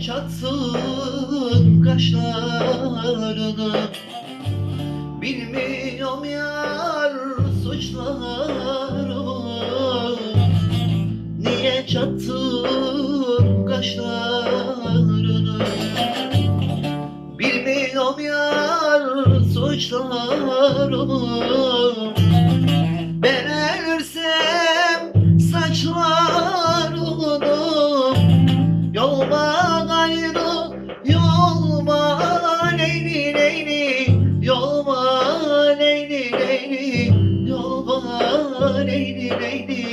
çatsın kaşlarını. Bilmiyorum ya. gayrı yolma leyli leyli yolma leyli leyli yolma leyli leyli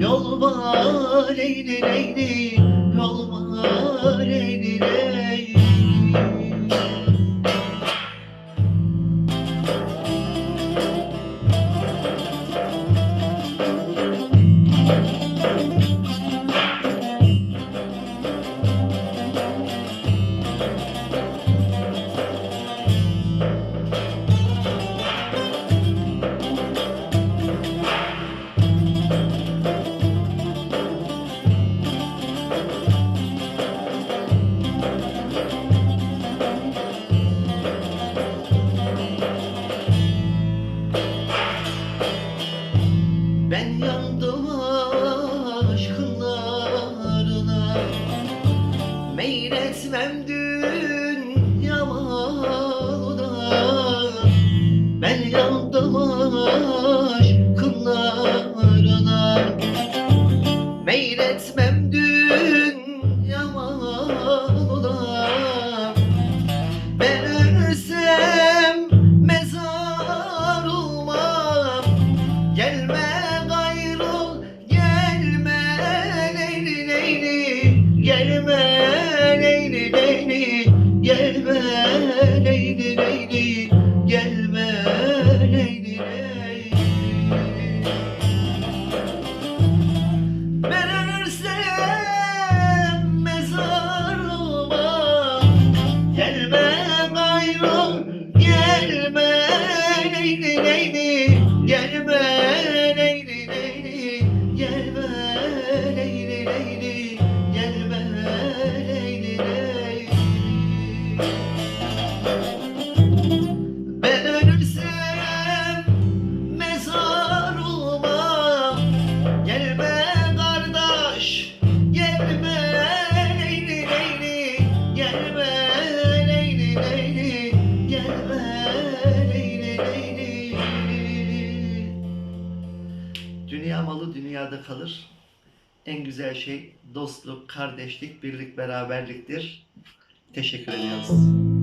Yol var Yoluma leyli leyli Yoluma leyli leyli etmem du. evening, evening. Dünya malı dünyada kalır. En güzel şey dostluk, kardeşlik, birlik, beraberliktir. Teşekkür ediyoruz.